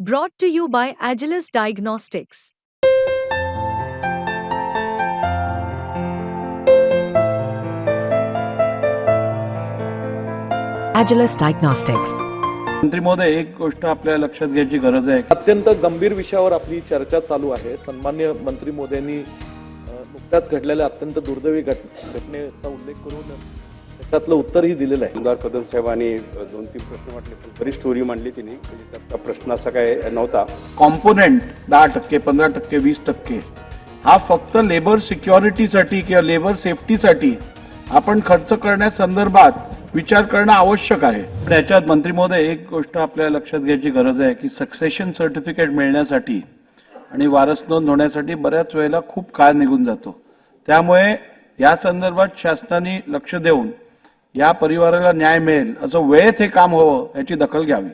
Brought to you by Agilus Diagnostics. Agilus Diagnostics. मंत्री महोदय एक गोष्ट आपल्या लक्षात घ्यायची गरज आहे अत्यंत गंभीर विषयावर आपली चर्चा चालू आहे सन्मान्य मंत्री मोदयांनी नुकत्याच घडलेल्या अत्यंत दुर्दैवी घट घटनेचा उल्लेख करून त्याच्यातलं उत्तरही दिलेलं आहे. आमदार कदम साहेबांनी दोन तीन प्रश्न म्हटले. पण बरी स्टोरी मांडली तिने. म्हणजे त्यातला प्रश्न असा काय नव्हता. कॉम्पोनेंट दहा टक्के पंधरा टक्के वीस टक्के. हा फक्त लेबर सिक्युरिटीसाठी किंवा लेबर सेफ्टीसाठी आपण खर्च करण्यासंदर्भात विचार करणं आवश्यक आहे. त्याच्यात मंत्री महोदय एक गोष्ट आपल्या लक्षात घ्यायची गरज आहे की सक्सेशन सर्टिफिकेट मिळण्यासाठी आणि वारस नोंद होण्यासाठी बऱ्याच वेळेला खूप काळ निघून जातो. त्यामुळे या संदर्भात शासनाने लक्ष देऊन या परिवाराला न्याय मिळेल असं वेळेत हे काम व्हावं याची दखल घ्यावी.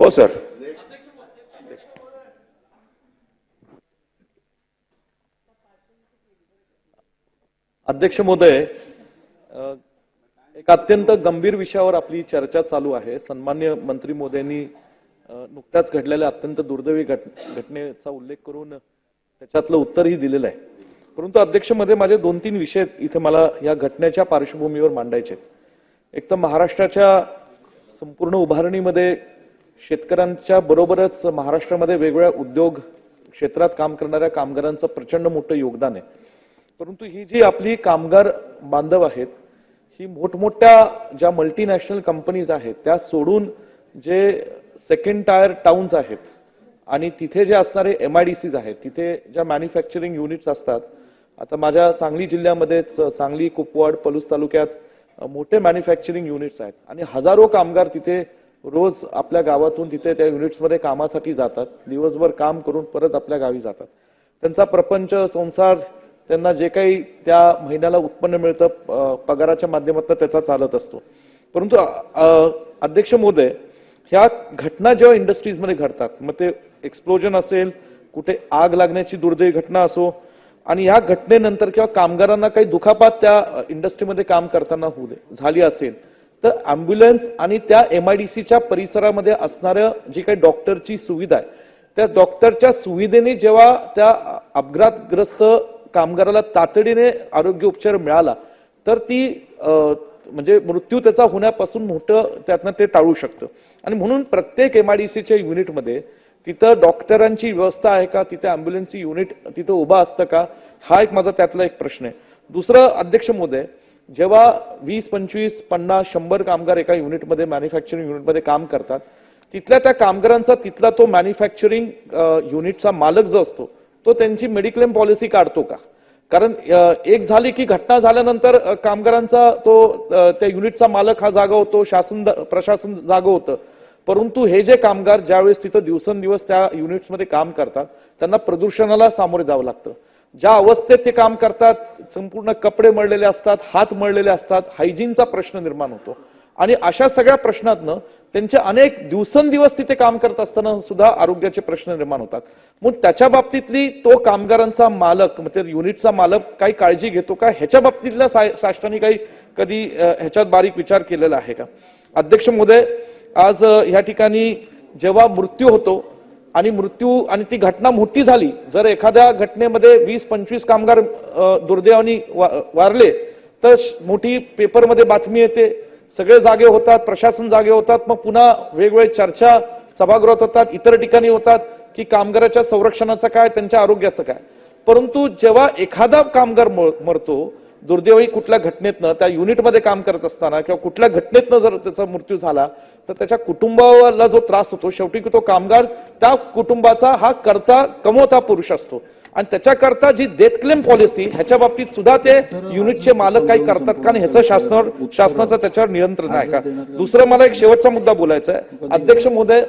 हो सर. अध्यक्ष महोदय एक अत्यंत गंभीर विषयावर आपली चर्चा चालू आहे. सन्मान्य मंत्री मोदयांनी नुकत्याच घडलेल्या अत्यंत दुर्दैवी घट घटनेचा उल्लेख करून त्याच्यातलं उत्तरही दिलेलं आहे. परंतु अध्यक्षमध्ये माझे दोन तीन विषय इथे मला या घटनेच्या पार्श्वभूमीवर मांडायचे एक तर महाराष्ट्राच्या संपूर्ण उभारणीमध्ये शेतकऱ्यांच्या बरोबरच महाराष्ट्रामध्ये वेगवेगळ्या उद्योग क्षेत्रात काम करणाऱ्या कामगारांचं प्रचंड मोठं योगदान आहे. परंतु ही जी आपली कामगार बांधव आहेत ही मोठमोठ्या ज्या मल्टीनॅशनल कंपनीज आहेत त्या सोडून जे सेकंड टायर टाउन्स आहेत आणि तिथे जे असणारे एम आय डी सीज आहेत तिथे ज्या मॅन्युफॅक्चरिंग युनिट्स असतात आता माझ्या सांगली जिल्ह्यामध्येच सांगली कुपवाड पलूस तालुक्यात मोठे मॅन्युफॅक्चरिंग युनिट्स आहेत. आणि हजारो कामगार तिथे रोज आपल्या गावातून तिथे त्या युनिट्समध्ये कामासाठी जातात. दिवसभर काम करून परत आपल्या गावी जातात. त्यांचा प्रपंच संसार त्यांना जे काही त्या महिन्याला उत्पन्न मिळतं पगाराच्या माध्यमातून त्याचा चालत असतो. परंतु अध्यक्ष मोदय ह्या घटना जेव्हा इंडस्ट्रीजमध्ये घडतात मग ते एक्सप्लोजन असेल कुठे आग लागण्याची दुर्दैवी घटना असो आणि या घटनेनंतर किंवा कामगारांना काही दुखापात त्या इंडस्ट्रीमध्ये काम करताना होऊ दे झाली असेल तर ॲम्ब्युलन्स आणि त्या एम आय डी सीच्या परिसरामध्ये असणाऱ्या जी काही डॉक्टरची सुविधा आहे त्या डॉक्टरच्या सुविधेने जेव्हा त्या अपघातग्रस्त कामगाराला तातडीने आरोग्य उपचार मिळाला तर ती म्हणजे मृत्यू त्याचा होण्यापासून मोठं त्यातनं ते टाळू शकतं. आणि म्हणून प्रत्येक एम आय डी सीच्या युनिटमध्ये तिथं डॉक्टरांची व्यवस्था आहे का? तिथे अँब्युलन्सची युनिट तिथं उभा असतं का? हा एक माझा त्यातला एक प्रश्न आहे. दुसरं अध्यक्ष मोदय जेव्हा वीस पंचवीस पन्नास शंभर कामगार एका युनिटमध्ये मॅन्युफॅक्चरिंग युनिटमध्ये काम करतात तिथल्या त्या कामगारांचा तिथला तो मॅन्युफॅक्चरिंग युनिटचा मालक जो असतो तो त्यांची मेडिक्लेम पॉलिसी काढतो का? कारण एक झाली की घटना झाल्यानंतर कामगारांचा तो त्या युनिटचा मालक हा जागा होतो शासन प्रशासन जागं होतं. परंतु हे जे कामगार ज्यावेळेस तिथं दिवसेंदिवस त्या युनिट्समध्ये काम करतात त्यांना प्रदूषणाला सामोरे जावं लागतं. ज्या अवस्थेत ते काम करतात संपूर्ण कपडे मळलेले असतात हात मळलेले असतात हायजीनचा प्रश्न निर्माण होतो. आणि अशा सगळ्या प्रश्नातनं त्यांचे अनेक दिवसेंदिवस तिथे काम करत असताना सुद्धा आरोग्याचे प्रश्न निर्माण होतात. मग त्याच्या बाबतीतली तो कामगारांचा मालक म्हणजे युनिटचा मालक काही काळजी घेतो का? ह्याच्या बाबतीतल्या सा- शासनाने काही कधी ह्याच्यात बारीक विचार केलेला आहे का? अध्यक्ष महोदय आज ह्या ठिकाणी जेव्हा मृत्यू होतो आणि मृत्यू आणि ती घटना मोठी झाली जर एखाद्या घटनेमध्ये वीस पंचवीस कामगार दुर्दैवानी दुर्दैवाने वा- वारले तर मोठी पेपरमध्ये बातमी येते. सगळे जागे होतात प्रशासन जागे होतात मग पुन्हा वेगवेगळे चर्चा सभागृहात होतात इतर ठिकाणी होतात की कामगाराच्या संरक्षणाचं काय त्यांच्या आरोग्याचं काय. परंतु जेव्हा एखादा कामगार म- मरतो दुर्दैवी कुठल्या घटनेतनं त्या युनिटमध्ये काम करत असताना किंवा कुठल्या घटनेतनं जर त्याचा मृत्यू झाला तर त्याच्या कुटुंबाला जो त्रास होतो शेवटी तो कामगार त्या कुटुंबाचा हा करता कमवता पुरुष असतो. आणि त्याच्याकरता जी डेथ क्लेम पॉलिसी ह्याच्या बाबतीत सुद्धा ते युनिटचे मालक काही करतात का? आणि ह्याचं शासनावर शासनाचं त्याच्यावर नियंत्रण आहे का? दुसरं मला एक शेवटचा मुद्दा बोलायचा आहे. अध्यक्ष महोदय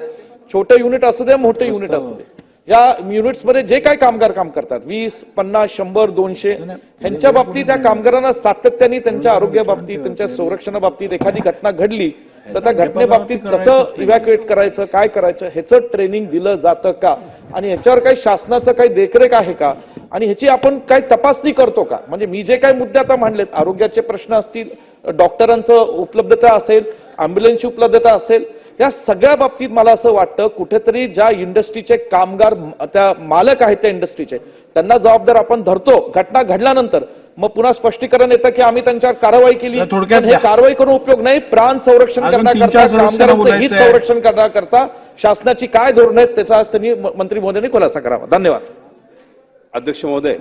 छोटे युनिट असू दे मोठे युनिट असू दे. या युनिट्समध्ये जे काही कामगार काम करतात वीस पन्नास शंभर दोनशे ह्यांच्या बाबतीत या कामगारांना सातत्याने त्यांच्या आरोग्या बाबतीत त्यांच्या संरक्षणा बाबतीत एखादी घटना घडली तर त्या घटनेबाबतीत कसं इव्हॅक्युएट करायचं काय करायचं ह्याचं ट्रेनिंग दिलं जातं का? आणि ह्याच्यावर काही शासनाचं काही देखरेख आहे का? आणि ह्याची आपण काही तपासणी करतो का? म्हणजे मी जे काही मुद्दे आता मांडलेत आरोग्याचे प्रश्न असतील डॉक्टरांचं उपलब्धता असेल अँब्युलन्सची उपलब्धता असेल या सगळ्या बाबतीत मला असं वाटतं कुठेतरी ज्या इंडस्ट्रीचे कामगार त्या मालक आहेत त्या इंडस्ट्रीचे त्यांना जबाबदार आपण धरतो. घटना घडल्यानंतर मग पुन्हा स्पष्टीकरण येतं की आम्ही त्यांच्यावर कारवाई केली. थोडक्यात हे कारवाई करून उपयोग नाही. प्राण संरक्षण करण्याकरता कामगारांचं हित. संरक्षण करण्याकरता शासनाची काय धोरण आहेत त्याचा आज त्यांनी मंत्री महोदयांनी खुलासा करावा. धन्यवाद. अध्यक्ष महोदय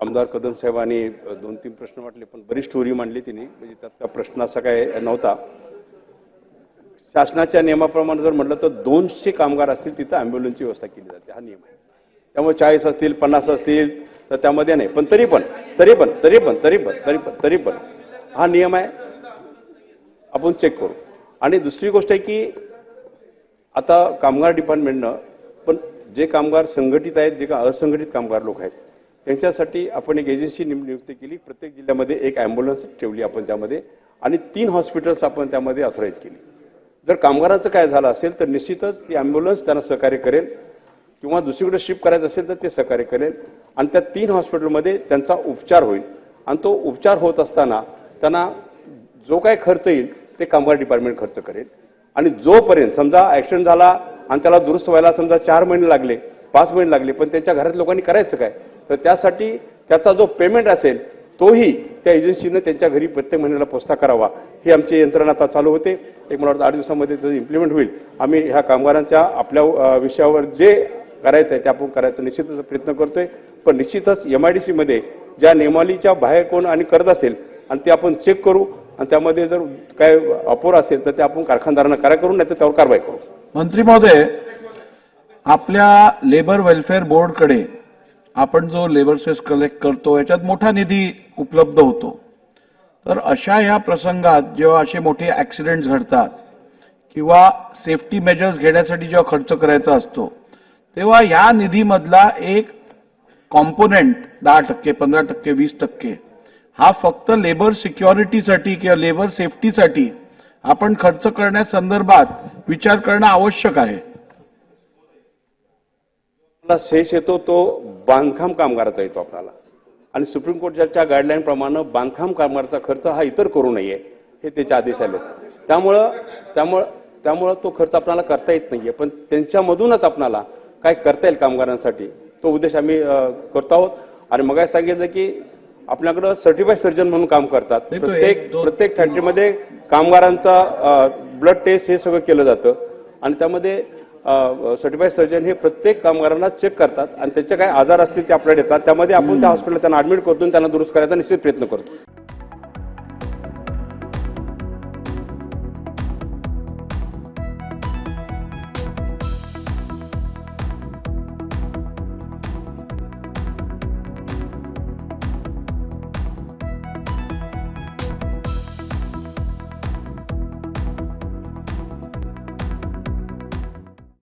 आमदार कदम साहेबांनी दोन तीन प्रश्न वाटले पण बरीच स्टोरी मांडली तिने. म्हणजे त्यातला प्रश्न असा काय नव्हता. शासनाच्या नियमाप्रमाणे जर म्हटलं तर दोनशे कामगार असतील तिथं ॲम्ब्युलन्सची व्यवस्था केली जाते. हा नियम आहे. त्यामुळे चाळीस असतील पन्नास असतील तर त्यामध्ये नाही. पण तरी पण तरी पण तरी पण तरी पण तरी पण तरी पण हा नियम आहे. आपण चेक करू. आणि दुसरी गोष्ट आहे की आता कामगार डिपार्टमेंटनं पण जे कामगार संघटित आहेत जे का असंघटित कामगार लोक आहेत त्यांच्यासाठी आपण एक एजन्सी निम- नियुक्ती केली. प्रत्येक जिल्ह्यामध्ये एक ॲम्ब्युलन्स ठेवली आपण त्यामध्ये. आणि तीन हॉस्पिटल्स आपण त्यामध्ये ऑथराईज केली. जर कामगारांचं काय झालं असेल तर निश्चितच ती ॲम्ब्युलन्स त्यांना सहकार्य करेल. किंवा दुसरीकडे शिफ्ट करायचं असेल तर ते सहकार्य करेल. आणि त्या तीन हॉस्पिटलमध्ये त्यांचा उपचार होईल. आणि तो उपचार होत असताना त्यांना जो काय खर्च येईल ते कामगार डिपार्टमेंट खर्च करेल. आणि जोपर्यंत समजा ॲक्सिडेंट झाला आणि त्याला दुरुस्त व्हायला समजा चार महिने लागले पाच महिने लागले पण त्यांच्या घरात लोकांनी करायचं काय? तर त्यासाठी त्याचा जो पेमेंट असेल तोही त्या एजन्सीनं त्यांच्या घरी प्रत्येक महिन्याला पोस्ता करावा. ही आमची यंत्रणा आता चालू होते. एक मला वाटतं आठ दिवसामध्ये त्याचं इम्प्लिमेंट होईल. आम्ही ह्या कामगारांच्या आपल्या विषयावर जे करायचं आहे ते आपण करायचा निश्चितच प्रयत्न करतोय. पण निश्चितच एम आय डी सीमध्ये ज्या नियमावलीच्या बाहेर कोण आणि करत असेल आणि ते आपण चेक करू आणि त्यामध्ये जर काय अपोर असेल तर ते आपण कारखानदारांना करा करू नाही तर त्यावर कारवाई करू. मंत्री महोदय आपल्या लेबर वेलफेअर बोर्डकडे आपण जो लेबर सेस कलेक्ट करतो याच्यात मोठा निधी उपलब्ध होतो. तर अशा ह्या प्रसंगात जेव्हा असे मोठे ऍक्सिडेंट घडतात किंवा सेफ्टी मेजर्स घेण्यासाठी जेव्हा खर्च करायचा असतो तेव्हा या निधीमधला एक कॉम्पोनेंट दहा टक्के पंधरा टक्के वीस टक्के हा फक्त लेबर सिक्युरिटीसाठी किंवा लेबर सेफ्टीसाठी आपण खर्च करण्यासंदर्भात विचार करणं आवश्यक आहे. आपला सेस येतो तो बांधकाम कामगाराचा येतो आपल्याला. आणि सुप्रीम कोर्टाच्या गाईडलाईन प्रमाणे बांधकाम कामगाराचा खर्च हा इतर करू नये हे त्याचे आदेश आले त्यामुळं त्यामुळं त्यामुळं तो खर्च आपल्याला करता येत नाहीये. पण त्यांच्यामधूनच आपणाला काय करता येईल कामगारांसाठी तो उद्देश आम्ही करतो आहोत. आणि मग सांगितलं की आपल्याकडं सर्टिफाईड सर्जन म्हणून काम करतात. नाही, प्रत्येक प्रत्येक फॅक्टरीमध्ये कामगारांचा ब्लड टेस्ट हे सगळं केलं जातं. आणि त्यामध्ये सर्टिफाईड सर्जन हे प्रत्येक कामगारांना चेक करतात आणि त्याचे काय आजार असतील ते आपल्याला येतात त्यामध्ये आपण त्या हॉस्पिटलला त्यांना ऍडमिट करतो त्यांना दुरुस्त करायचा निश्चित प्रयत्न करतो.